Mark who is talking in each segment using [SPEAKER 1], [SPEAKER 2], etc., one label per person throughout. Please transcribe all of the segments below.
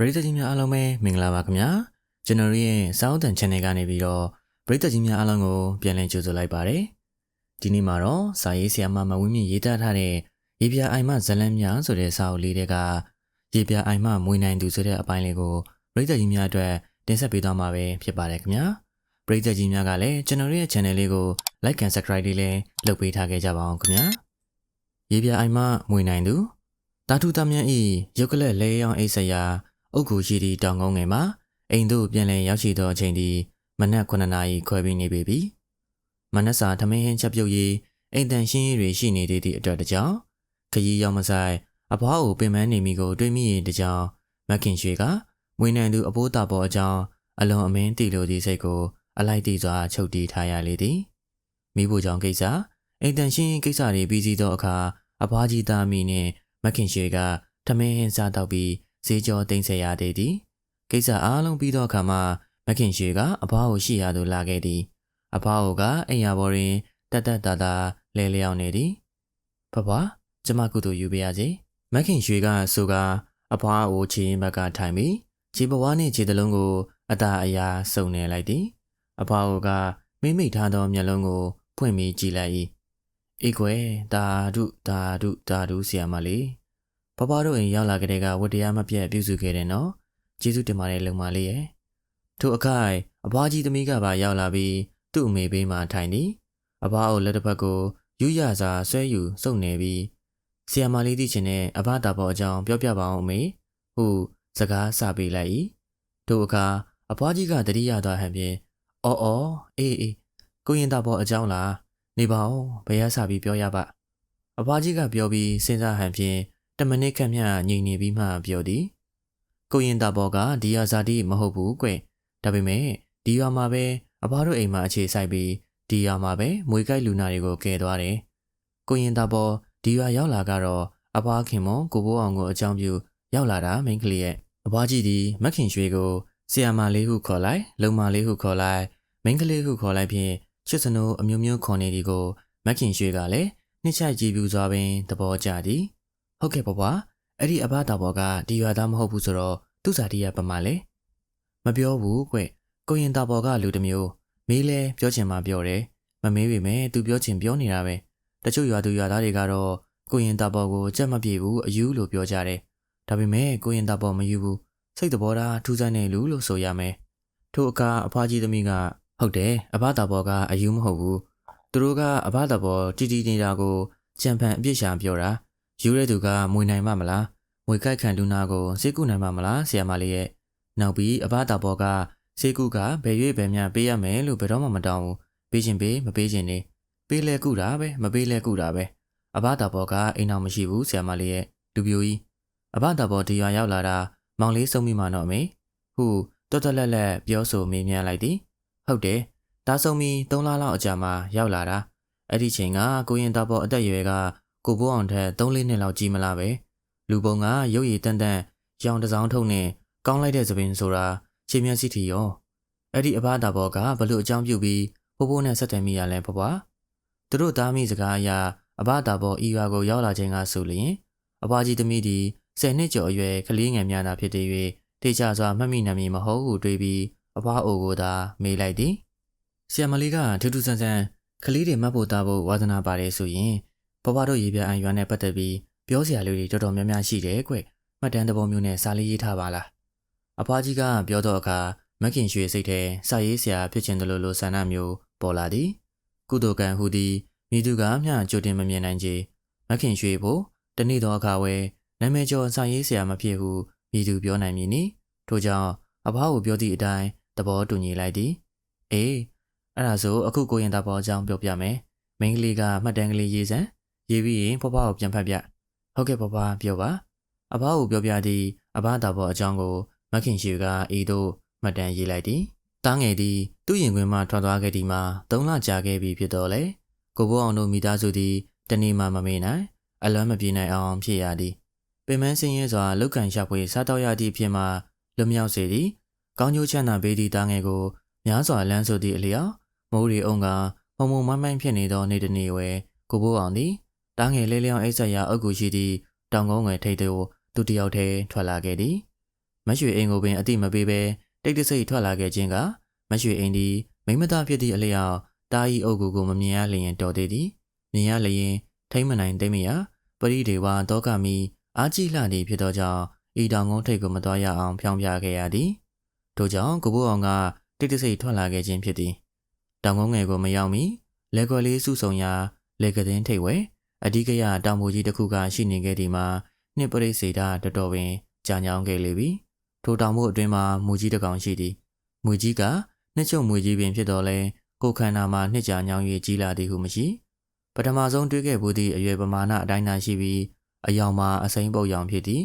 [SPEAKER 1] ပရိသတ်ကြီးများအားလုံးပဲမင်္ဂလာပါခင်ဗျာကျွန်တော်ရဲ့စောင်းတန် channel ကနေပြီးတော့ပရိသတ်ကြီးများအားလုံးကိုပြန်လည်ကြိုဆိုလိုက်ပါတယ်ဒီနေ့မှာတော့စာရေးဆရာမမဝင်းမြင့်ရေးသားထားတဲ့ရေပြအိုင်မဇလန်းများဆိုတဲ့စာအုပ်လေးတွေကရေပြအိုင်မမွေနိုင်သူဆိုတဲ့အပိုင်းလေးကိုပရိသတ်ကြီးများအတွက်တင်ဆက်ပေးသွားမှာပဲဖြစ်ပါတယ်ခင်ဗျာပရိသတ်ကြီးများကလည်းကျွန်တော်ရဲ့ channel လေးကို like and subscribe လေးလည်းလုပ်ပေးထားခဲ့ကြပါအောင်ခင်ဗျာရေပြအိုင်မမွေနိုင်သူတာထုတမန်ဤရုပ်ကလက်လဲရောင်အိတ်ဆရာ အုတ်ကူရှိသည့်တောင်ကုန်းငယ်မှာအိမ်သို့ပြန်လည်ရောက်ရှိသောအချိန်သည်မနက်9နာရီခွဲပြီးနေပေပြီ။မနက်စာထမင်းဟင်းချက်ပြုတ်ရေးအိမ်တန်ရှင်းရေးတွေရှိနေသေးသည့်အတွက်တကြောင်ခရီးရောက်မဆိုင်အဖွားကိုပင်ပန်းနေမိကိုတွေးမိရင်တကြောင်မက်ခင်ရွှေကမွေးနိုင်သူအဘိုးတာပေါ်အကြောင်းအလွန်အမင်းတည်လိုသည့်စိတ်ကိုအလိုက်တည်စွာချုပ်တီးထားရလေသည်။မိဖို့ကြောင့်ကိစ္စအိမ်တန်ရှင်းရေးကိစ္စတွေပြီးစီးသောအခါအဖွားကြီးသားမိနှင့်မက်ခင်ရွှေကထမင်းဟင်းစားတော့ပြီး ဈေးကျော်တင်ဆက်ရသေးသည်ကိစ္စအားလုံးပြီးသောအခါမှာမခင်ရွှေကအဖွားကိုရှိရသို့လာခဲ့သည်အဖွားကအိမ်ရပေါ်တွင်တတ်တတ်တာတာလဲလျောင်းနေသည်ဖဖွားကျမကုသိုလ်ယူပေးရစေမခင်ရွှေကဆိုကအဖွားကိုခြေရင်ဘက်ကထိုင်ပြီးခြေပွားနှင့်ခြေတလုံးကိုအသာအရာစုံနေလိုက်သည်အဖွားကမိမိထားသောမျက်လုံးကိုဖွင့်ပြီးကြည့်လိုက်၏အေးကွယ်တာဒုတာဒုတာဒုဆီယမလေး ဘဘတို့အိမ်ရောက်လာကြတဲ့ကဝတ္တရားမပြတ်ပြုစုခဲ့တယ်နော်ကျေးဇူးတင်ပါတယ်လုံမလေးရဲ့ထိုအခိုင်အဘွားကြီးသမီးကပါရောက်လာပြီးသူ့အမေဘေးမှာထိုင်သည်အဘွားအုပ်လက်တစ်ဖက်ကိုယူရစာဆွဲယူစုပ်နေပြီးဆီယမလေးသိချင်တဲ့အဘတာပေါ်အကြောင်းပြောပြပါအောင်အမေဟုစကားစပေးလိုက်၏ထိုအခါအဘွားကြီးကတတိယသွားဟန်ဖြင့်အော်အော်အေးအေးကိုရင်တာပေါ်အကြောင်းလားနေပါဦးဘယ်ရစပြီးပြောရပါအဘွားကြီးကပြောပြီးစဉ်းစားဟန်ဖြင့် တမနစ်ခန့်မျှငြိမ်နေပြီးမှပြောသည်ကိုရင်တာဘောကဒီယာဇာတိမဟုတ်ဘူးကွဒါပေမဲ့ဒီရွာမှာပဲအဘတို့အိမ်မှာအခြေဆိုင်ပြီးဒီရွာမှာပဲမွေကိုက်လူနာတွေကိုကယ်သွားတယ်ကိုရင်တာဘောဒီရွာရောက်လာကတော့အဘခင်မကိုဘိုးအောင်ကိုအကြောင်းပြုရောက်လာတာမိန်းကလေးရဲ့အဘကြီးဒီမခင်ရွှေကိုဆီယာမလေးဟုခေါ်လိုက်လုံမလေးဟုခေါ်လိုက်မိန်းကလေးဟုခေါ်လိုက်ဖြင့်ချစ်စနိုးအမျိုးမျိုးခေါ်နေဒီကိုမခင်ရွှေကလည်းနှစ်ချိုက်ကြည့်ပြူစွာပင်သဘောကျသည် ဟုတ်ကဲ့ဘဘအဲ့ဒီအဘတာဘောကဒီရွာသားမဟုတ်ဘူးဆိုတော့သူ့စာတီးရပမာလဲမပြောဘူးကွကိုရင်တာဘောကလူတစ်မျိုးမေးလဲပြောချင်မှပြောတယ်မမေးပေမဲ့သူပြောချင်ပြောနေတာပဲတချို့ရွာသူရွာသားတွေကတော့ကိုရင်တာဘောကိုကြက်မပြေဘူးအယူလို့ပြောကြတယ်ဒါပေမဲ့ကိုရင်တာဘောမယူဘူးစိတ်တဘောထားထူးဆန်းနေလူလို့ဆိုရမယ်ထို့အခါအဖွားကြီးသမီးကဟုတ်တယ်အဘတာဘောကအယူမဟုတ်ဘူးသူတို့ကအဘတာဘောတီတီနေတာကိုကြံဖန်အပြစ်ရှာပြောတာ ယူတဲ့သူကမွေနိုင်မှမလားမွေကိုက်ခံလူနာကိုစေကုနိုင်မှမလားဆရာမလေးရဲ့နောက်ပြီးအဘတာဘောကစေကုကဘယ်ရွေ့ဘယ်များပေးရမယ်လို့ဘယ်တော့မှမတောင်းဘူးပေးခြင်းပေးမပေးခြင်းနေပေးလဲကုတာပဲမပေးလဲကုတာပဲအဘတာဘောကအိမ်အောင်မရှိဘူးဆရာမလေးရဲ့လူပြိုကြီးအဘတာဘောဒီရွာရောက်လာတာမောင်လေးဆုံးမိမှတော့အမေဟုတော်တော်လက်လက်ပြောဆိုမေးမြန်းလိုက်သည်ဟုတ်တယ်ဒါဆုံးပြီး၃လလောက်အကြာမှရောက်လာတာအဲ့ဒီချိန်ကကိုရင်တာဘောအသက်အရွယ်က ကိုဘိုးအောင်ထက်3-4နှစ်လောက်ကြီးမလားပဲလူပုံကရုပ်ရည်တန်တန်ရောင်တစောင်းထုံနဲ့ကောင်းလိုက်တဲ့သပင်ဆိုတာခြေမျက်စိထီရောအဲ့ဒီအဘတာဘောကဘလို့အကြောင်းပြုပြီးဘိုးဘိုးနဲ့ဆက်တယ်မိရလဲဘဘသူတို့သားမိစကားအရာအဘတာဘောဤရွာကိုရောက်လာခြင်းကဆိုလျင်အဘကြီးသမီးဒီဆယ်နှစ်ကျော်အရွယ်ကလေးငယ်များသာဖြစ်သေး၍တေချာစွာမှတ်မိနာမည်မဟုတ်ဟုတွေးပြီးအဘအိုကိုသာမေးလိုက်သည်ဆီယမလေးကထူးထူးဆန်းဆန်းကလေးတွေမှတ်ဖို့တာဖို့ဝါသနာပါတယ်ဆိုရင် ဘဘတို့ရေပြအံရွာနဲ့ပတ်သက်ပြီးပြောစရာလေးတွေတော်တော်များများရှိတယ်ကွမှတ်တမ်းသဘောမျိုးနဲ့စာလေးရေးထားပါလားအဖွားကြီးကပြောတော့အခါမခင်ရွှေစိတ်ထဲစာရေးစရာဖြစ်ချင်တယ်လို့လို့ဆန္ဒမျိုးပေါ်လာသည်ကုသိုလ်ကံဟူသည်မိသူကမျှကြိုတင်မမြင်နိုင်ကြမခင်ရွှေဖို့တနေ့တော့အခါဝဲနာမည်ကျော်စာရေးစရာမဖြစ်ဟုမိသူပြောနိုင်မည်နီထို့ကြောင့်အဖွားကိုပြောသည့်အတိုင်းသဘောတူညီလိုက်သည်အေးအဲ့ဒါဆိုအခုကိုရင်တာပေါ်အကြောင်းပြောပြမယ်မိန်းကလေးကမှတ်တမ်းကလေးရေးစမ်း ရေးပြီးရင်ဖွားဖွားကိုပြန်ဖတ်ပြဟုတ်ကဲ့ဖွားဖွားပြောပါအဘကိုပြောပြသည့်အဘတာပေါ်အကြောင်းကိုမခင်ရှိကအေတို့မှတ်တမ်းရေးလိုက်သည်တားငယ်သည်သူ့ရင်ခွင်မှထွက်သွားခဲ့သည်မှာ၃လကြာခဲ့ပြီဖြစ်တော့လေကိုဘိုးအောင်တို့မိသားစုသည်တနေ့မှမမေ့နိုင်အလွမ်းမပြေနိုင်အောင်ဖြစ်ရသည်ပင်မဆင်းရဲစွာလောက်ကန်ရှာဖွေစားတော့ရသည့်ဖြစ်မှလွမြောက်စေသည်ကောင်းကျိုးချမ်းသာပေးသည့်တားငယ်ကိုများစွာလမ်းဆိုသည့်အလျောက်မိုးရီအုံကမုံမုံမိုင်းမိုင်းဖြစ်နေသောနေ့တစ်နေ့ဝဲကိုဘိုးအောင်သည် တားငယ်လေးလျောင်းအိတ်ဆက်ရာအုပ်ကူရှိသည့်တောင်ကုန်းငယ်ထိပ်သို့သူတယောက်တည်းထွက်လာခဲ့သည်မမရွှေအိမ်ကိုပင်အတိမပေးဘဲတိတ်တဆိတ်ထွက်လာခဲ့ခြင်းကမရွှေအိမ်သည်မိမသားဖြစ်သည့်အလျောက်တာဤအုပ်ကိုကိုမမြင်ရလျင်တော်သေးသည်မြင်ရလျင်ထိမ့်မနိုင်သိမ့်မရပရိဒေဝတောကမီအာကြည့်လှသည်ဖြစ်သောကြောင့်ဤတောင်ကုန်းထိပ်ကိုမတော်ရအောင်ဖြောင်းပြခဲ့ရသည်ထို့ကြောင့်ကိုဘိုးအောင်ကတိတ်တဆိတ်ထွက်လာခဲ့ခြင်းဖြစ်သည်တောင်ကုန်းငယ်ကိုမရောက်မီလက်ကွက်လေးစုဆုံရာလက်ကတဲ့ထိပ်ဝဲ အဓိကရတောင်မူကြီးတစ်ခုကရှိနေခဲ့ဒီမှာနှစ်ပရိစေတာတော်တော်ပင်ကြာညောင်းခဲ့လေပြီထိုတောင်မှုအတွင်းမှာမူကြီးတစ်ကောင်ရှိသည်မူကြီးကနှစ်ချုပ်မူကြီးပင်ဖြစ်တော်လဲကိုခန္ဓာမှာနှစ်ကြာညောင်း၍ကြီးလာသည်ဟုမရှိပထမဆုံးတွေ့ခဲ့ဘူးသည့်အရွယ်ပမာဏအတိုင်းသာရှိပြီးအယောင်မှာအစိမ့်ပုတ်ရောင်ဖြစ်သည်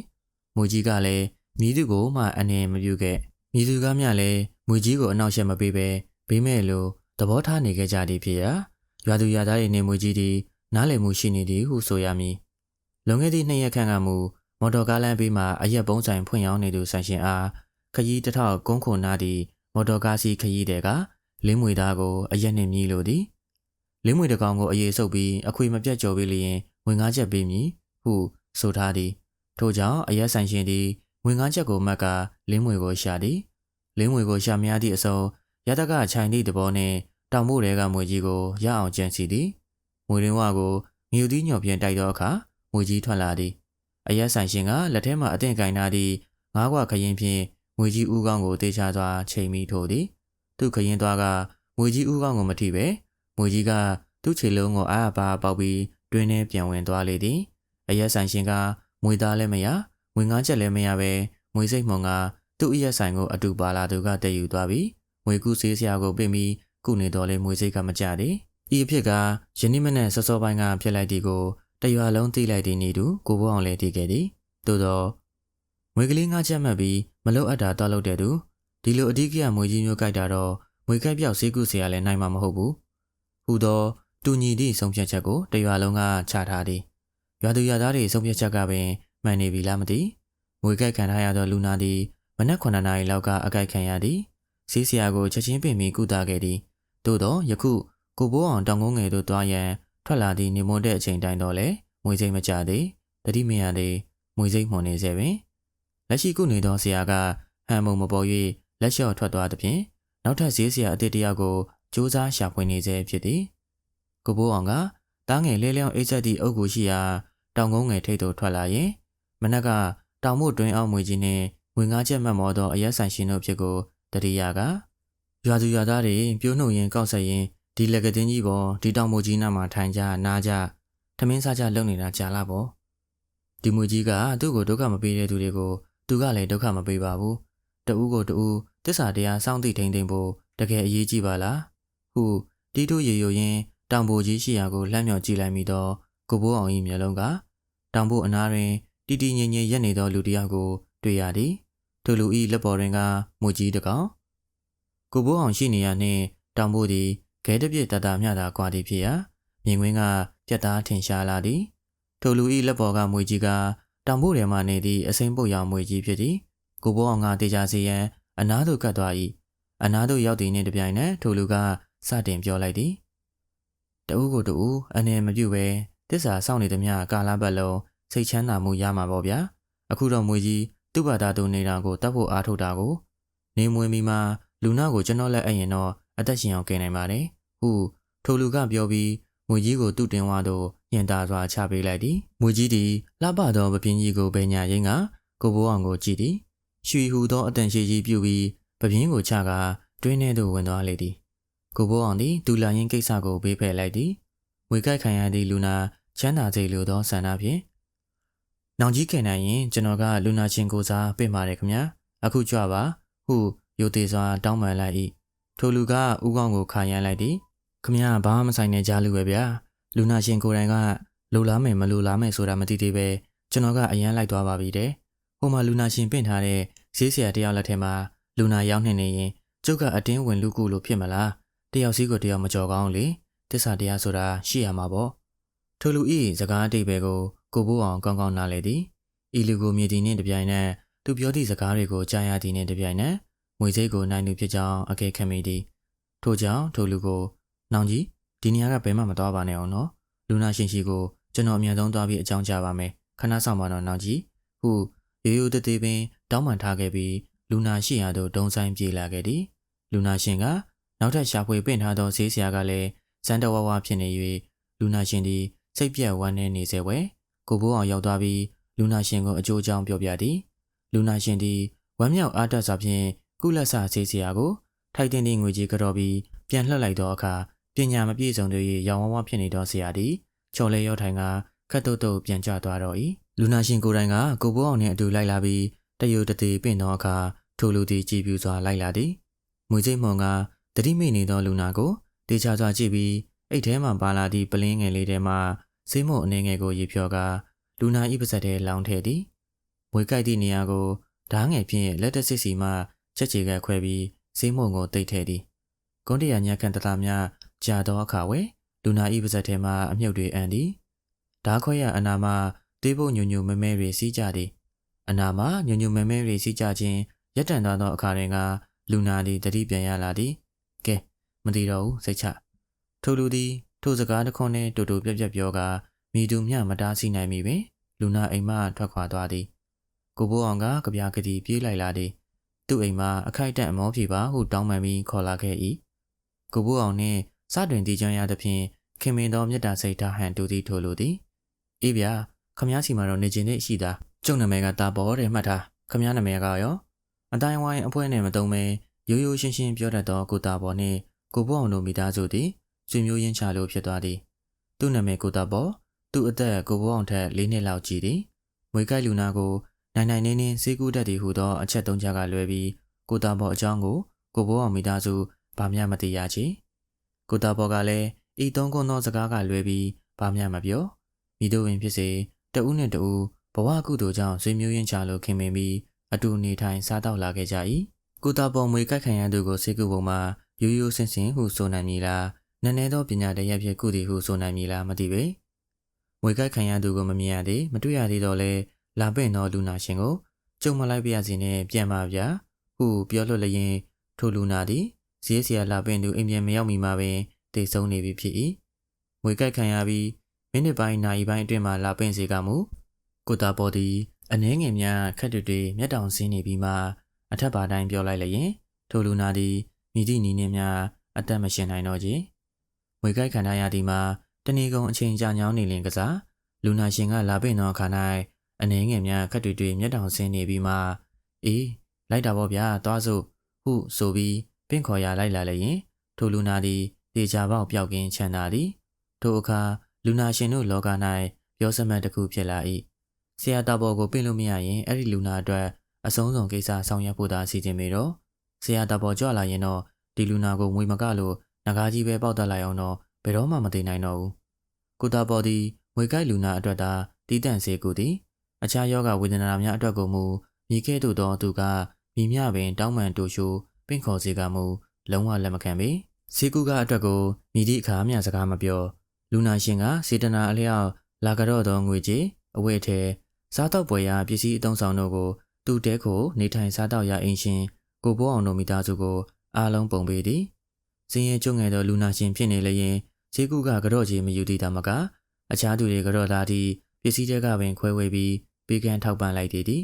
[SPEAKER 1] မူကြီးကလည်းမြည်သူကိုမှအနေမပြုခဲ့မြည်သူကမျှလည်းမူကြီးကိုအနောက်ရှက်မပေးပဲဘေးမဲ့လိုသဘောထားနေခဲ့ကြသည်ဖြစ်ရာရွာသူရွာသားတွေနေမူကြီးသည် နားလည်မှုရှိနေသည်ဟုဆိုရမည်လွန်ခဲ့သည့်နှစ်ရက်ခန့်ကမူမော်တော်ကားလမ်းဘေးမှာအရက်ပုံးဆိုင်ဖွင့်ရောင်းနေသူဆိုင်ရှင်အားခရီးတစ်ထောက်ကုန်းခွန်နာသည့်မော်တော်ကားစီးခရီးတွေကလင်းမွေသားကိုအရက်နှင့်မြည်လိုသည်လင်းမွေတကောင်ကိုအေးဆုပ်ပြီးအခွေမပြတ်ကြော်ပေးလျင်ဝင်ငါးချက်ပေးမည်ဟုဆိုထားသည်ထို့ကြောင့်အရက်ဆိုင်ရှင်သည်ဝင်ငါးချက်ကိုမက်ကလင်းမွေကိုရှာသည်လင်းမွေကိုရှာမရသည့်အစုံရတကခြိုင်သည့်သဘောနှင့်တောင်မို့တဲကမွေကြီးကိုရအောင်ကြံစီသည် မွေရင်းဝကိုငယူသီးညော်ပြန်တိုက်သောအခါမွေကြီးထွက်လာသည်အရက်ဆိုင်ရှင်ကလက်ထဲမှအသင့်ကင်ထားသည့်ငါးခွခရင်ဖြင့်မွေကြီးဦးကောင်းကိုတေချာစွာချိန်မိထိုးသည်သူခရင်သွားကမွေကြီးဦးကောင်းကိုမထိပဲမွေကြီးကသူ့ခြေလုံးကိုအားအပါပေါက်ပြီးတွင်းထဲပြန်ဝင်သွားလေသည်အရက်ဆိုင်ရှင်ကမွေသားလည်းမရငွေငါးချက်လည်းမရပဲမွေစိတ်မုံကသူ့အရက်ဆိုင်ကိုအတူပါလာသူကတည်ယူသွားပြီးငွေကူးဆေးဆရာကိုပြင်ပြီးကုနေတော်လဲမွေစိတ်ကမကြသည် ဤအဖြစ်ကယနေ့မနေ့စောစောပိုင်းကဖြစ်လိုက်သည်ကိုတရွာလုံးသိလိုက်သည်နေတူကိုဘိုးအောင်လည်းသိခဲ့သည်သို့တော့မွေကလေးငါးချက်မှတ်ပြီးမလုတ်အပ်တာတောက်လုပ်တဲ့သူဒီလိုအဓိကရမွေကြီးမျိုးကြိုက်တာတော့မွေကိုက်ပြောက်ဆေးကုဆရာလည်းနိုင်မှာမဟုတ်ဘူးဟူသောတူညီသည့်ဆုံးဖြတ်ချက်ကိုတရွာလုံးကချထားသည်ရွာသူရွာသားတွေဆုံးဖြတ်ချက်ကပင်မှန်နေပြီလားမသိမွေကိုက်ခံထားရသောလူနာသည်မနက်9နာရီလောက်ကအကိုက်ခံရသည်ဆေးဆရာကိုချက်ချင်းပင်ပြီးကုသခဲ့သည်သို့တော့ယခု ကိုဘိုးအောင်တောင်ကုန်းငယ်သို့တွားရန်ထွက်လာသည့်နေမွန်တဲ့အချိန်တိုင်းတော့လေမွေစိတ်မကြသေးတတိမရသေးမွေစိတ်မှွန်နေစေပင်လက်ရှိကုနေသောဆရာကဟန်မုံမပေါ်၍လက်လျှော့ထွက်သွားသဖြင့်နောက်ထပ်ဈေးဆရာအသစ်တယောက်ကိုစူးစမ်းရှာဖွေနေစေဖြစ်သည်ကိုဘိုးအောင်ကတားငယ်လဲလျောင်းအိတ်ဆက်သည့်အုပ်ကိုရှိရာတောင်ကုန်းငယ်ထိပ်သို့ထွက်လာရင်မနက်ကတောင်မို့တွင်အောင်မွေကြီးနှင့်ငွေငါးချက်မှတ်မော်သောအရက်ဆိုင်ရှင်တို့ဖြစ်ကိုတတိယကရွာသူရွာသားတွေပြိုးနှုတ်ရင်ကောက်ဆက်ရင် ဒီလက်ကတင်းကြီးပေါ်ဒီတောင်မို့ကြီးနားမှာထိုင်ကြနားကြထမင်းစားကြလုပ်နေတာကြာလာပေါ့ဒီမွေကြီးကသူ့ကိုဒုက္ခမပေးတဲ့သူတွေကိုသူကလည်းဒုက္ခမပေးပါဘူးတူးကိုတူးတစ္ဆာတရားစောင့်သိထိန်သိမ်းဖို့တကယ်အရေးကြီးပါလားဟုတီးတိုးရေယိုရင်းတောင်ပိုကြီးရှိရာကိုလှမ်းမြောက်ကြည့်လိုက်မိတော့ကိုဘိုးအောင်၏မျက်လုံးကတောင်ပိုအနားတွင်တီတီငင်ငင်ရက်နေသောလူတစ်ယောက်ကို တွေ့ရသည်ထိုလူ၏လက်ပေါ်တွင်ကမူကြီးတကောင်ကိုဘိုးအောင်ရှိနေရနှင့်တောင်ပိုသည် ခဲတပြစ်တတာမျှသာကွာသည်ဖြစ်ရာမြင်ကွင်းကပြက်သားထင်ရှားလာသည်ထိုလူ၏လက်ပေါ်ကမွေကြီးကတောင်ပိုထဲမှနေသည့်အစိမ့်ပုတ်ရောင်မွေကြီးဖြစ်သည်ကိုဘိုးအောင်ကတေချာစီရန်အနားသို့ကတ်သွား၏အနားသို့ရောက်သည်နှင့်တပြိုင်နက်ထိုလူကစတင်ပြောလိုက်သည်တဦးကိုတူအနေမပြုတ်ပဲတစ္ဆာစောင့်နေသည်များကာလပတ်လုံးစိတ်ချမ်းသာမှုရမှာပေါ့ဗျာအခုတော့မွေကြီးသူ့ဘာသာသူနေတာကိုတတ်ဖို့အားထုတ်တာကို နေမွေမီမှာလူနာကိုကျွန်တော်လက်အပ်ရင်တော့ အသက်ရှင်အောင်ကင်နိုင်ပါတယ်ဟုထိုလူကပြောပြီးမွေကြီးကိုသူ့တင်ဝါသို့ညင်သာစွာချပေးလိုက်သည်မွေကြီးသည်လှပသောပပင်းကြီးကိုပင်ညာရင်းကကိုဘိုးအောင်ကိုကြည့်သည်ရွှေဟူသောအတန်ရှိကြီးပြုပြီးပပင်းကိုချကာတွင်းထဲသို့ဝင်သွားလေသည်ကိုဘိုးအောင်သည်ဒူလာရင်ကိစ္စကိုဘေးဖယ်လိုက်သည်ငွေကိုက်ခံရသည့်လူနာချမ်းသာစေလိုသောဆန္ဒဖြင့်နောင်ကြီးခင်နိုင်ရင်ကျွန်တော်ကလူနာချင်းကိုစားပြင်ပါတယ်ခင်ဗျာအခုကြွပါဟုယိုသေးစွာတောင်းပန်လိုက်၏ ထိုလူကဥကောင်းကိုခါရမ်းလိုက်သည်ခမရဘာမှမဆိုင်နဲ့ကြားလူပဲဗျာလူနာရှင်ကိုယ်တိုင်ကလိုလားမယ်မလိုလားမယ်ဆိုတာမသိသေးပဲကျွန်တော်ကအရန်လိုက်သွားပါပြီတဲ့ဟိုမှာလူနာရှင်ပင့်ထားတဲ့ဈေးဆရာတယောက်လက်ထဲမှာလူနာရောက်နေနေရင်ကျုပ်ကအတင်းဝင်လူကူလို့ဖြစ်မလားတယောက်စီးကိုတယောက်မကြော်ကောင်းလေတစ္ဆာတရားဆိုတာရှိရမှာပေါ့ထိုလူဤစကားအတိတ်ပဲကိုကိုဘိုးအောင်ကောင်းကောင်းနားလေသည်ဤလူကိုမြေတီနှင့်တပြိုင်နက်သူပြောသည့်စကားတွေကိုကြားရသည်နှင့်တပြိုင်နက် ငွေစိတ်ကိုနိုင်သူဖြစ်ကြောင်းအကဲခတ်မိသည်ထို့ကြောင့်ထိုလူကိုနောင်ကြီးဒီနေရာကဘယ်မှမသွားပါနဲ့အောင်နော်လူနာရှင်ရှိကိုကျွန်တော်အမြန်ဆုံးသွားပြီးအကြောင်းကြားပါမယ်ခဏဆောင်ပါတော့နောင်ကြီးဟုရိုးရိုးတသေးပင်တောင်းပန်ထားခဲ့ပြီးလူနာရှိရာသို့ဒုံဆိုင်ပြေးလာခဲ့သည်လူနာရှင်ကနောက်ထပ်ရှာဖွေပင့်ထားသောဈေးဆရာကလည်းစံတော်ဝါဝါဖြစ်နေ၍လူနာရှင်သည်စိတ်ပြတ်ဝမ်းနည်းနေစေဝဲကိုဘိုးအောင်ရောက်သွားပြီးလူနာရှင်ကိုအကျိုးအကြောင်းပြောပြသည် လူနာရှင်သည်ဝမ်းမြောက်အားတက်စွာဖြင့် ကုလဆဈေးဆရာကိုထိုက်တင်သည့်ငွေကြီးကြော်ပြီးပြန်လှည့်လိုက်သောအခါပညာမပြည့်စုံသေး၍ရောင်ဝါးဝါဖြစ်နေသောဆရာသည်ချော်လဲရောထိုင်ကခတ်တုတ်တုတ်ပြန်ကျသွားတော့၏လူနာရှင်ကိုယ်တိုင်ကကိုဘိုးအောင်နှင့်အတူလိုက်လာပြီးတယုတ်တသေးပင့်သောအခါထိုလူသည်ကြည်ပြူစွာလိုက်လာသည်မွေစိတ်မွန်ကတတိမိနေသောလူနာကိုတေချာစွာကြည့်ပြီးအိတ်ထဲမှပါလာသည့်ပလင်းငယ်လေးထဲမှဆေးမုံအနေငယ်ကိုရေဖြော်ကလူနာဤပါဇက်ထဲလောင်းထည့်သည်မွေကြိုက်သည့်နေရာကိုဓားငယ်ဖြင့်လက်တဆစ်စီမှ ချက်ချေကခွဲပြီးဆေးမုံကိုတိတ်ထည့်သည်ကွန်တရညက်ကန်တတာများကြာသောအခါဝဲလူနာဤပါဇက်ထဲမှအမြုပ်တွေအန်သည်ဓားခွဲရအနာမှာသွေးပုတ်ညွညွမဲမဲတွေစီးကြသည်အနာမှာညွညွမဲမဲတွေစီးကြခြင်းရက်တန်သွားသောအခါတွင်ကလူနာသည်တတိပြန်ရလာသည်ကဲမသိတော့ဘူးစိတ်ချထိုလူသည်ထိုစကားတစ်ခွန်းနဲ့တူတူပြက်ပြက်ပြောကမိသူမျှမတားဆီနိုင်မိပင် လူနာအိမ်မှထွက်ခွာသွားသည်ကိုဘိုးအောင်ကကြပြားကတိပြေးလိုက်လာသည် သူ့အိမ်မှာအခိုက်အတန့်အမောပြေပါဟုတောင်းပန်ပြီးခေါ်လာခဲ့၏ကိုဘိုးအောင်နှင့်စတွင်တည်ကြရသဖြင့်ခင်မင်သောမြတ်တာစိတ်ထားဟန်တူသည်ထိုလိုသည်အေးဗျာခမည်းစီမှာတော့နေကျင်နေရှိတာကျုံနာမည်ကတာပေါ်တယ်မှတ်ထားခမည်းနာမည်ကရောအတိုင်းဝိုင်းအဖွဲနဲ့မတုံးမဲရိုးရိုးရှင်းရှင်းပြောတတ်သောကိုတာပေါ်နှင့်ကိုဘိုးအောင်တို့မိသားစုသည်ဆွေမျိုးရင်းချလို့ဖြစ်သွားသည်သူ့နာမည်ကိုတာပေါ်သူ့အသက်ကိုဘိုးအောင်ထက်၄နှစ်လောက်ကြီးသည်မွေကိုက်လူနာကို နိုင်နိုင်နေနေစေးကူးတတ်သည်ဟုသောအချက်သုံးချက်ကလွဲပြီးကိုတာပေါ်အကြောင်းကိုကိုဘိုးအောင်မိသားစုဘာမျှမသိရချေကိုတာပေါ်ကလည်းဤသုံးခွန်းသောစကားကလွဲပြီးဘာမျှမပြောမိတို့ဝင်ဖြစ်စေတဦးနဲ့တဦးဘဝကုသိုလ်ကြောင့်ဆွေမျိုးရင်းချလို့ခင်မင်ပြီးအတူနေထိုင်စားတော့လာခဲ့ကြ၏ကိုတာပေါ်မွေကိုက်ခံရသူကိုစေကူပုံမှာရိုးရိုးစင်စင်ဟုဆိုနိုင်မည်လားနည်းနည်းသောပညာတရက်ဖြင့်ကုသည်ဟုဆိုနိုင်မည်လားမသိပေမွေကိုက်ခံရသူကိုမမြင်ရသေးမတွေ့ရသေးတော့လဲ လာပင့်သောလူနာရှင်ကိုကြုံမလိုက်ပြရစီနဲ့ပြန်ပါဗျာဟုပြောလွတ်လျင်ထိုလူနာသည်ဈေးဆရာလာပင့်သူအိမ်ပြန်မရောက်မီမှာပင်တည်ဆုံးနေပြီဖြစ်၏မွေကိုက်ခံရပြီးမိနစ်ပိုင်းနာရီပိုင်းအတွင်းမှာလာပင့်စေကမူကိုတာပေါ်သည်အနှဲငယ်များခက်တွေတွေမျက်တောင်ဆင်းနေပြီးမှအထက်ပါတိုင်းပြောလိုက်လျင်ထိုလူနာသည်မိသည့်နီးနှင်းများအသက်မရှင်နိုင်တော့ချေငွေကိုက်ခံရသည်မှာတဏီကုံအချိန်ကြာညောင်းနေလင်ကစားလူနာရှင်ကလာပင့်သောအခါ၌ အနှဲငယ်များခက်တွေတွေမျက်တောင်ဆင်းနေပြီးမှအေးလိုက်တာပေါ့ဗျာသွားစို့ဟုဆိုပြီးပင့်ခေါ်ရလိုက်လာလျင်ထိုလူနာသည်တေချာပေါက်ပျောက်ကင်းချမ်းသာသည်ထိုအခါလူနာရှင်တို့လောက၌ပြောစမှတ်တစ်ခုဖြစ်လာ၏ဆရာတော်ဘော်ကိုပင့်လို့မရရင်အဲ့ဒီလူနာအတွက်အဆုံးစုံကိစ္စဆောင်ရွက်ဖို့သာအစီအစဉ်မေတော့ဆရာတော်ဘော်ကြွလာရင်တော့ဒီလူနာကိုငွေမကလို့ငကားကြီးပဲပေါက်တက်လိုက်အောင်တော့ဘယ်တော့မှမသိနိုင်တော့ဘူးကိုတာဘော်ဒီငွေကိုက်လူနာအတွက်သာတီးတန့်စေကူသည် အခြားယောဂဝေဒနာများအတွက်ကိုမူမိခဲ့သို့သောသူကမိမြပင် တောင်းပန်တူရှိုးပင့်ခေါ်စေကမူလုံးဝလက်မခံပေစေကူကအတွက်ကိုမိသည့်အခါမျှစကားမပြောလူနာရှင်ကစေတနာအလျောက်လာကြတော့သောငွေကြီးအဝတ်ထဲစားတော့ပွဲရာပစ္စည်းအုံဆောင်တို့ကိုသူ့တဲကိုနေထိုင်စားတော့ရအင်းရှင်ကိုဘိုးအောင်တို့မိသားစုကိုအားလုံးပုံပေးသည်စင်ရင်ကျုံငယ်သောလူနာရှင်ဖြစ်နေလျင်ဈေးကူကကြော့ကြီးမယူသည့်တာမကအခြားသူတွေကြော့သားသည့်ပစ္စည်းတွေကပင်ခွဲဝေပြီး ပေးကမ်းထောက်ပံ့လိုက်သည်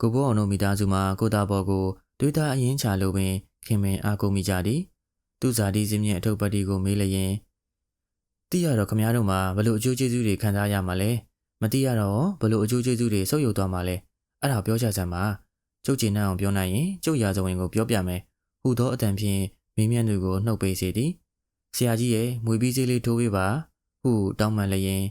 [SPEAKER 1] ကိုဘိုးအောင်တို့မိသားစုမှာကိုသားဘော်ကိုတွေးတာအရင်ချလို့ပင်ခင်မင်အားကိုမိကြသည်သူဇာတိစင်းမြင့်အထုပ်ပတ်တီကိုမေးလျင်တိရတော့ခမားတို့မှာဘလို့အကျိုးကျေးဇူးတွေခံစားရမှာလဲမတိရတော့ဘလို့အကျိုးကျေးဇူးတွေဆုပ်ယုပ်သွားမှာလဲအဲ့ဒါပြောချစမ်းပါကျုပ်ကျင်နှံ့အောင်ပြောနိုင်ရင်ကျုပ်ရာဇဝင်ကိုပြောပြမယ်ဟူသောအတန်ဖြင့်မိမြန်းသူကိုနှုတ်ပေးစေသည်ဆရာကြီးရဲ့မွေပြီးစေးလေးထိုးပေးပါဟုတောင်းပန်လျင်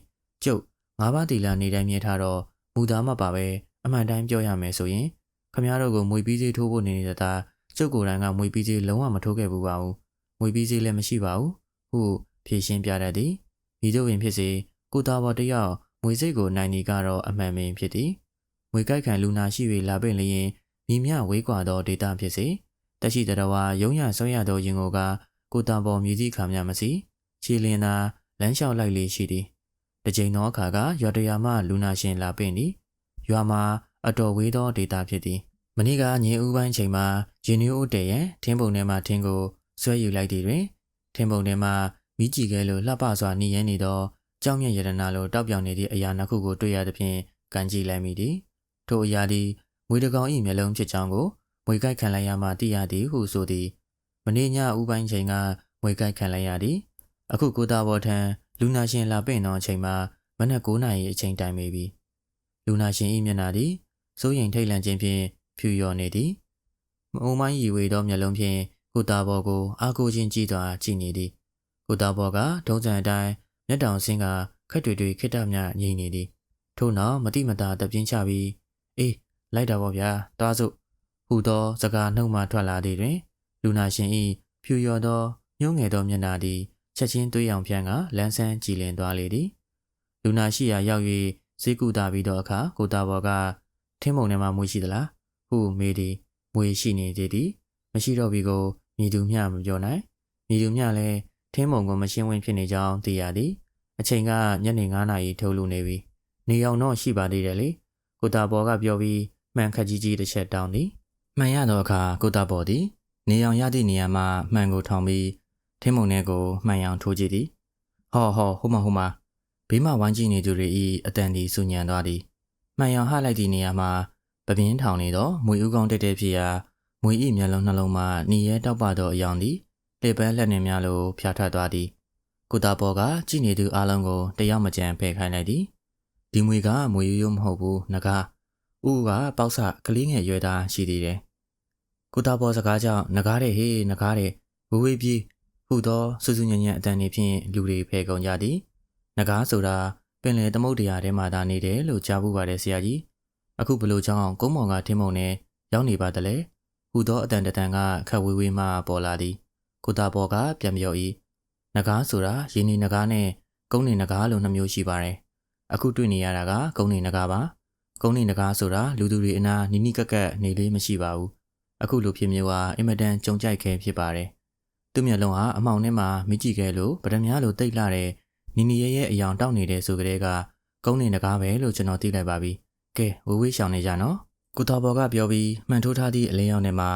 [SPEAKER 1] ကျုပ်ငါးပါးတီလာနေတိုင်းမြဲထားတော့ မူသားမပါပဲအမှန်တိုင်းပြောရမယ်ဆိုရင်ခမရတို့ကိုမွေပြီးစေးထိုးဖို့နေနေတာကျုပ်ကိုယ်တိုင်ကမွေပြီးစေးလုံးဝမထိုးခဲ့ဘူးပါဘူးမွေပြီးစေးလည်းမရှိပါဘူးဟုဖြေရှင်းပြတတ်သည်မိတို့ဝင်ဖြစ်စေကိုသားဘော်တယောက်မွေစိတ်ကိုနိုင်နေကတော့အမှန်ပင်ဖြစ်သည်မွေကြိုက်ခံလူနာရှိ၍လာပင့်လျင်မိမြဝေးကွာသောဒေတာဖြစ်စေတရှိတရဝါရုံရဆွဲရသောရင်ကိုကကိုတာပေါ်မြည်သည့်ခါများမစီခြေလင်းသာလမ်းလျှောက်လိုက်လေရှိသည် တကြိမ်သောအခါကရွာတရာမှလူနာရှင်လာပင့်သည်ရွာမှာအတော်ဝေးသောဒေတာဖြစ်သည်မနေ့ကညင်ဦးပိုင်းချိန်မှာရင်နူးဦးတည်ရန်ထင်းပုံထဲမှထင်းကိုဆွဲယူလိုက်သည်တွင်ထင်းပုံထဲမှမိကြည့်ခဲလိုလှပစွာနေရနေသောကြောင်မြတ်ရတနာလိုတောက်ပြောင်နေသည့်အရာနှစ်ခုကိုတွေ့ရသဖြင့်ကန်ကြည့်လိုက်မိသည်ထိုအရာသည်မမွေတကောင်၏မျက်လုံးဖြစ်ကြောင်းကိုမွေကိုက်ခံလိုက်ရမှသိရသည်ဟုဆိုသည်မနေ့ညဥပိုင်းချိန်ကမွေကိုက်ခံလိုက်ရသည်အခုကိုတာဘော်ထံ လူနာရှင်လာပင့်သောအချိန်မှာမနက်9နာရီအချိန်တိုင်ပေပြီလူနာရှင်၏မျက်နှာသည်စိုးရိမ်ထိတ်လန့်ခြင်းဖြင့်ဖြူလျော်နေသည်မအုံမိုင်းရီဝေသောမျက်လုံးဖြင့်ကိုတာဘော်ကိုအားကိုးခြင်းကြည့်သွားကြည့်နေသည်ကိုတာဘော်ကဒုံးစံအတိုင်းမျက်တောင်ဆင်းကခက်တွေတွေခိတ္တမြငြိမ်နေသည်ထို့နောက်မတိမတာတပြင်းချပြီးအေးလိုက်တာပေါ့ဗျာတားစို့ဟူသောစကားနှုတ်မှထွက်လာသည်တွင် လူနာရှင်၏ဖြူလျော်သောညှိုးငယ်သောမျက်နှာသည် ချက်ချင်းသွေးရောင်ဖြန်းကလန်းဆန်းကြည်လင်သွားလေသည်လူနာရှိရာရောက်၍ဈေးကူတာပြီးသောအခါကိုတာဘော်ကထင်းမုံထဲမှာမွေးရှိသလားဟုမေးသည်မွေရှိနေသေးသည်မရှိတော့ပြီကိုမြည်သူမျှမပြောနိုင်မြည်သူမျှလည်းထင်းမုံကိုမရှင်းဝင်ဖြစ်နေကြောင်းသိရသည်အချိန်ကညနေ9နာရီထိုးလူနေပြီနေအောင်တော့ရှိပါသေးတယ်လေကိုတာဘော်ကပြောပြီးမှန်ခက်ကြီးကြီးတစ်ချက်တောင်းသည်မှန်ရသောအခါကိုတာဘော်သည်နေအောင်ရသည့်နေရာမှာမှန်ကိုထောင်ပြီး ထင်းမုံထဲကိုမှန်ရောင်ထိုးကြည့်သည်ဟောဟောဟိုမဟိုမဘေးမှဝိုင်းကြည့်နေသူတွေ၏အတန်ဒီဆူညံသွားသည်မှန်ရောင်ဟလိုက်သည့်နေရာမှာပပင်းထောင်နေသောမွေဦးကောင်းတက်တဲ့ဖြစ်ရာမွေ၏မျက်လုံးနှလုံးမှหนีရဲတောက်ပသောအယောင်သည်လေပန်းလက်နှင့်များလိုဖျားထွက်သွားသည်ကိုတာဘော်ကကြည့်နေသူအလုံးကိုတယောက်မကြံဖယ်ခိုင်းလိုက်သည်ဒီမွေကမွေရိုးရိုးမဟုတ်ဘူးငကားဦးကပေါက်ဆကလေးငယ်ရွယ်သားရှိသေးတယ်ကိုတာဘော်စကားကြောင့်ငကားတဲ့ဟေးငကားတဲ့ဝေးဝေးပြေး ဟူသောစူးစူးညံ့ညံ့အတန်တွေဖြင့်လူတွေဖယ်ကုန်ကြသည်ငကားဆိုတာပင်လယ်သမုဒ္ဒရာထဲမှာသာနေတယ်လို့ကြားဘူးပါတယ်ဆရာကြီးအခုဘလို့ကြောင့်ကုန်းမောင်ကထင်းမုံနဲ့ရောက်နေပါတလဲဟူသောအတန်တန်ကခက်ဝေးဝေးမှပေါ်လာသည်ကိုတာဘော်ကပြန်ပြော၏နဂါးဆိုတာရင်းနေနဂါးနဲ့ကုန်းနေနဂါးလို့နှမျိုးရှိပါတယ်အခုတွေ့နေရတာကကုန်းနေနဂါးပါကုန်းနေနဂါးဆိုတာလူသူတွေအနာနီနီကက်ကက်နေလေးမရှိပါဘူးအခုလိုဖြစ်မျိုးဟာအင်မတန်ကြုံကြိုက်ခဲဖြစ်ပါတယ် သူ့မျက်လုံးဟာအမောင်ထဲမှာမိကြည့်ခဲလို့ဗဒမြားလိုတိတ်လာတဲ့နီနီရဲရဲအယောင်တောက်နေတဲ့ဆိုကြတဲ့ကကုန်းနေနဂါးပဲလို့ကျွန်တော်သိလိုက်ပါပြီကဲဝေးဝေးရှောင်နေကြနော်ကိုတော်ဘော်ကပြောပြီးမှန်ထိုးထားသည့်အလင်းရောင်ထဲမှာ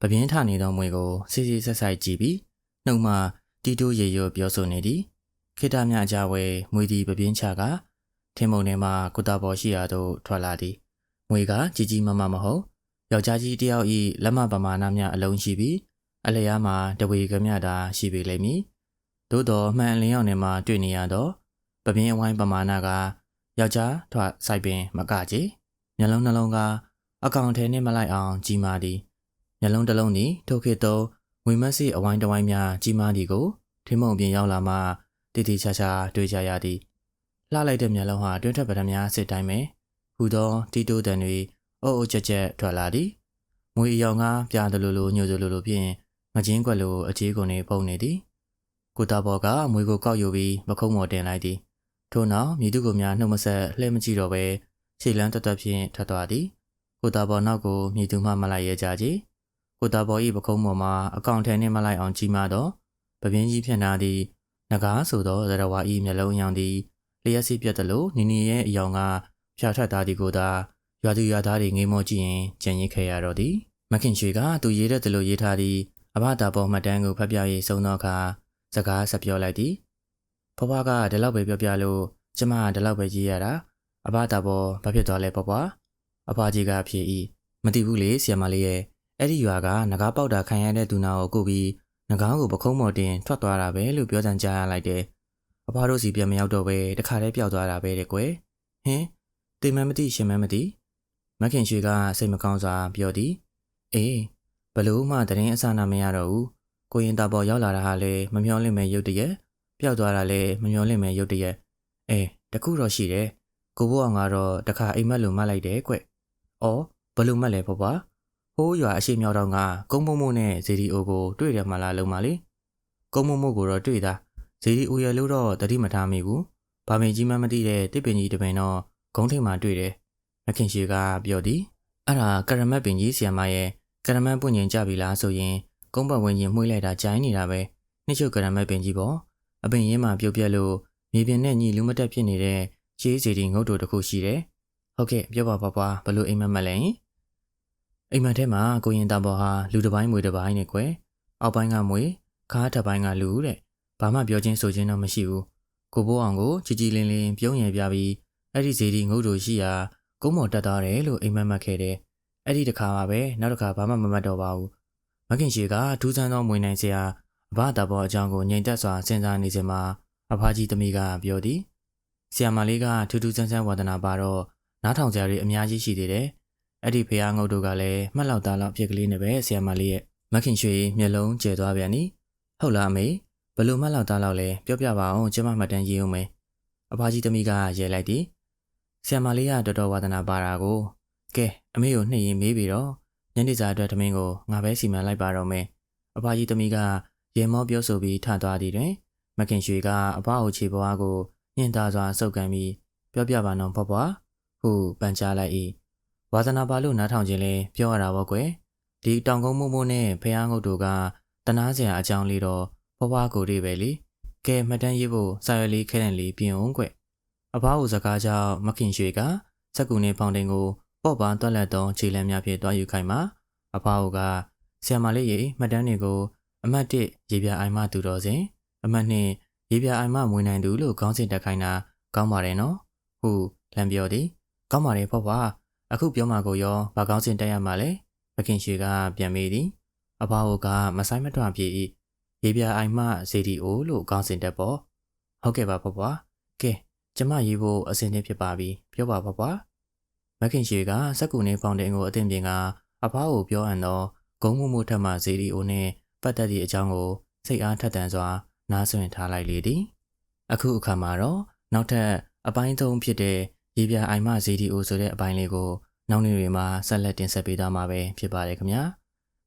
[SPEAKER 1] ပပင်းထနေသောမွေကိုစစ်စစ်ဆက်ဆက်ကြည့်ပြီးနှုတ်မှတီတိုးရေရွပြောဆိုနေသည်ခေတ္တမြအကြဝဲမွေဒီပပင်းချကထင်းမုံထဲမှကိုတော်ဘော်ရှိရာသို့ထွက်လာသည်မွေကကြီးကြီးမမမဟုတ်ယောက်ျားကြီးတယောက်ဤလက်မပမာဏများအလုံးရှိပြီး အလျားမှာတဝေကမြတာရှိပေလိမ့်မည်သို့တော်မှန်လင်းရောက်နေမှာတွေ့နေရတော့ပပင်းအဝိုင်းပမာဏကယောက်ျားထွက်ဆိုင်ပင်မကကြီးမျက်လုံးနှလုံးကအကောင်ထဲနှင့်မလိုက်အောင်ကြီးမားသည်မျက်လုံးတစ်လုံးသည်ထိုခေတ်သောငွေမက်စီအဝိုင်းတစ်ဝိုင်းများကြီးမားသည်ကိုထင်းမုံပြင်ရောက်လာမှတည်တည်ချာချာတွေ့ကြရသည်လှလိုက်တဲ့မျက်လုံးဟာတွင်းထက်ပဒများစစ်တိုင်းပဲဟူသောတီတိုးတန်တွေအုပ်အုပ်ကြက်ကြက်ထွက်လာသည်မွေအယောင်ကပြားတယ်လို့လို့ညို့လိုလိုဖြင့် ငချင်းကွက်လိုအခြေကုန်နေပုံနေသည်ကိုတာဘော်ကမွေကိုကောက်ယူပြီးမခုံးမော်တင်လိုက်သည်ထို့နောက်မြည်သူကိုများနှုတ်မဆက်လှဲမကြည့်တော့ပဲခြေလန်းတသက်ဖြင့်ထွက်သွားသည်ကိုတာဘော်နောက်ကိုမြည်သူမှမလိုက်ရကြကြီးကိုတာဘော်၏ပကုံးပေါ်မှာအကောင့်ထဲနှင့်မလိုက်အောင်ကြီးမားသောပပင်းကြီးဖြန့်ထားသည့်ငကားဆိုသောသရဝါ၏မျက်လုံးရောင်သည်လျှက်စီးပြတ်သလိုနီနီရဲ့အယောင်ကဖြာထွက်သားသည်ကိုသာရွာသူရွာသားတွေငိမ့်မောကြည့်ရင်ကြံ့ရင်ခဲ့ရတော့သည်မခင်ရွှေကသူရေးတဲ့သလိုရေးထားသည့် အဘတာပေါ်မှတ်တမ်းကိုဖတ်ပြရေးဆုံးသောအခါစကားဆက်ပြောလိုက်သည်ဖွားဖွားကဒီလောက်ပဲပြောပြလို့ကျမကဒီလောက်ပဲရေးရတာအဘတာပေါ်ဘာဖြစ်သွားလဲဖွားဖွားအဖကြီးကဖြေ၏မသိဘူးလေဆီယမလေးရဲ့အဲ့ဒီရွာကငကားပေါက်တာခံရတဲ့သူနာကိုကိုပြီးငကားကိုပခုံးမော်တင်ထွက်သွားတာပဲလို့ပြောစံကြားရလိုက်တယ်အဖတို့စီပြန်မရောက်တော့ပဲတခါတည်းပျောက်သွားတာပဲတဲ့ကွယ်ဟင်တိမ်မမသိရှင်မမသိမခင်ရွှေကစိတ်မကောင်းစွာပြောသည်အေး ဘလို့မှတရင်အဆနာမရတော့ဘူးကိုရင်တာပေါ်ရောက်လာတာဟာလေမမျောလင့်မဲ့ရုတ်တရက်ပျောက်သွားတာလေမမျောလင့်မဲ့ရုတ်တရက်အေးတခုတော့ရှိတယ်ကိုဘိုးအောင်ကတော့တခါအိမ်မက်လိုမှတ်လိုက်တယ်ကွ။အော်ဘလို့မှတ်လဲဖွားဖွား။ဟိုးရွာအရှိမြောက်တော့ကကုန်းမုံမို့နဲ့ဇေဒီအိုကိုတွေ့တယ်မလားလုံးမလေး။ကုန်းမုံမို့ကိုတော့တွေ့တာဇေဒီအိုရဲ့လို့တော့တတိမထားမိဘူး။ဘာမင်းကြီးမှမသိတဲ့တစ်ပင်ကြီးတပင်တော့ဂုံးထိန်မှာတွေ့တယ်။မခင်ရှိကပြောသည်။အဲ့ဒါကရမတ်ပင်ကြီးဆီယမရဲ့ ကရမတ်ပွင့်ញင်ကြပြီလားဆိုရင်ကုန်းပတ်ဝင်ရင်မှုှလိုက်တာကြိုင်းနေတာပဲ။နှစ်ချုပ်ကရမတ်ပင်ကြီးပေါ့။အပင်ရင်းမှာပြုတ်ပြက်လို့မြေပြင်နဲ့ညီလူမတက်ဖြစ်နေတဲ့ရှေးစီဒီငုတ်တို့တစ်ခုရှိတယ်။ဟုတ်ကဲ့ပြောပါပါပါဘလို့အိမ်မက်မက်လဲ။အိမ်မက်ထဲမှာကိုရင်တာဘော်ဟာလူတစ်ပိုင်းမွေတစ်ပိုင်းနဲ့ကွယ်။အောက်ပိုင်းကမွေခါးထပ်ပိုင်းကလူတဲ့။ဘာမှပြောချင်းဆိုချင်းတော့မရှိဘူး။ကိုဘိုးအောင်ကိုကြည်ကြည်လင်းလင်းပြုံးရပြပြီးအဲ့ဒီစီဒီငုတ်တို့ရှိရာကုန်းမော်တက်သွားတယ်လို့အိမ်မက်မက်ခဲ့တယ်။ အဲ့ဒီတစ်ခါပါပဲနောက်တစ်ခါဘာမှမမှတ်တော့ပါဘူးမခင်ရှိကထူးဆန်းသောမွေနိုင်စရာအဘတာပေါ်အကြောင်းကိုငြိမ်သက်စွာစဉ်းစားနေစဉ်မှာအဖာကြီးသမီးကပြောသည်ဆီယမလေးကထူးထူးဆန်းဆန်းဝါဒနာပါတော့နားထောင်ကြရအများကြီးရှိသေးတယ်အဲ့ဒီဖះငုတ်တို့ကလည်းမှတ်လောက်သားလောက်အဖြစ်ကလေးနဲ့ပဲဆီယမလေးရဲ့မခင်ရွှေမျက်လုံးကျဲသွားပြန်နီဟုတ်လားအမေဘလို့မှတ်လောက်သားလောက်လဲပြောပြပါအောင်ကျမမှတ်တမ်းရေးအောင်မယ်အဖာကြီးသမီးကရဲလိုက်သည်ဆီယမလေးကတော်တော်ဝါဒနာပါတာကို ကဲအမေကိုနှိပ်ရင်မေးပြီးတော့ညနေစာအတွက်သမင်းကိုငါပဲစီမံလိုက်ပါတော့မယ်အဖာကြီးသမီးကရေမောပြောဆိုပြီးထသွားသည်တွင် မခင်ရွှေကအဘအိုခြေပွားကိုညှင်သာစွာစုပ်ကန်ပြီးပြောပြပါနော်ဖွားဖွားဟုပန်ကြားလိုက်၏ဝါသနာပါလို့နားထောင်ခြင်းလဲပြောရတာပေါ့ကွယ်ဒီတောင်ကုန်းမိုးမိုးနဲ့ဖះငုတ်တို့ကတနာစရာအကြောင်းလေးတော့ဖွားဖွားကိုတွေပဲလေကဲမှတ်တမ်းရေးဖို့စာရွက်လေးခဲတဲ့လေးပြင်အောင်ကွအဘအိုစကားကြောင့်မခင်ရွှေကစက်ကူနေဖောင်တင်ကို ပေါ့ပါတွက်လက်သောခြေလမ်းများဖြင့်တွားယူခိုင်းမှာအဘအိုကဆီယမလေးရေမှတ်တမ်းတွေကိုအမတ်1ရေပြအိုင်မသူတော်စဉ်အမတ်2ရေပြအိုင်မမွေးနိုင်သူလို့ခေါင်းစဉ်တက်ခိုင်းတာကောင်းပါတယ်နော်ဟုလမ်းပြောသည်ကောင်းပါတယ်ဖွားဖွားအခုပြောမှာကိုရောဘာကောင်းစဉ်တက်ရမှာလဲမခင်ရှိကပြန်မေးသည်အဘအိုကမဆိုင်မတွပြေ၏ရေပြအိုင်မဇေဒီအိုလို့ခေါင်းစဉ်တက်ပေါ့ဟုတ်ကဲ့ပါဖွားဖွားကဲကျမရေးဖို့အစဉ်သင့်ဖြစ်ပါပြီပြောပါဖွားဖွား မခင်ရှိကစက်ကူနေဖောင်တင်ကိုအသင်ပြင်ကအဘအိုပြောအပ်သောဂုံမှုမှုထက်မှဇေဒီအိုနှင့်ပတ်သက်သည့်အကြောင်းကိုစိတ်အားထက်သန်စွာ နားဆွင့်ထားလိုက်လေသည်အခုအခါမှာတော့နောက်ထပ်အပိုင်းသုံးဖြစ်တဲ့ရေပြအိုင်မဇီဒီအိုဆိုတဲ့အပိုင်းလေးကိုနောက်နေ့တွေမှာဆက်လက်တင်ဆက်ပေးသွားမှာပဲဖြစ်ပါတယ်ခင်ဗျာ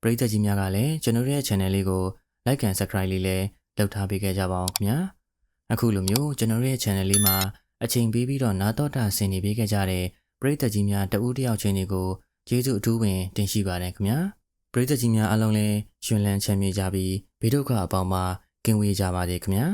[SPEAKER 1] ပရိသတ်ကြီးများကလည်းကျွန်တော်ရဲ့ channel လေးကို like and subscribe လေးလည်းလုပ်ထားပေးခဲ့ကြပါအောင်ခင်ဗျာအခုလိုမျိုးကျွန်တော်ရဲ့ channel လေးမှာအချိန်ပေးပြီးတော့နာတော်တာဆင်နေပေးခဲ့ကြတဲ့ ပရိသတ်ကြီးများတဦးတယောက်ချင်းတွေကိုကျေးဇူးအထူးပင်တင်ရှိပါတယ်ခင်ဗျာပရိသတ်ကြီးများအားလုံးလည်းရှင်လန်းချမ်းမြေ့ကြပြီးဘေးဒုက္ခအပေါင်းမှာကင်းဝေးကြပါစေခင်ဗျာ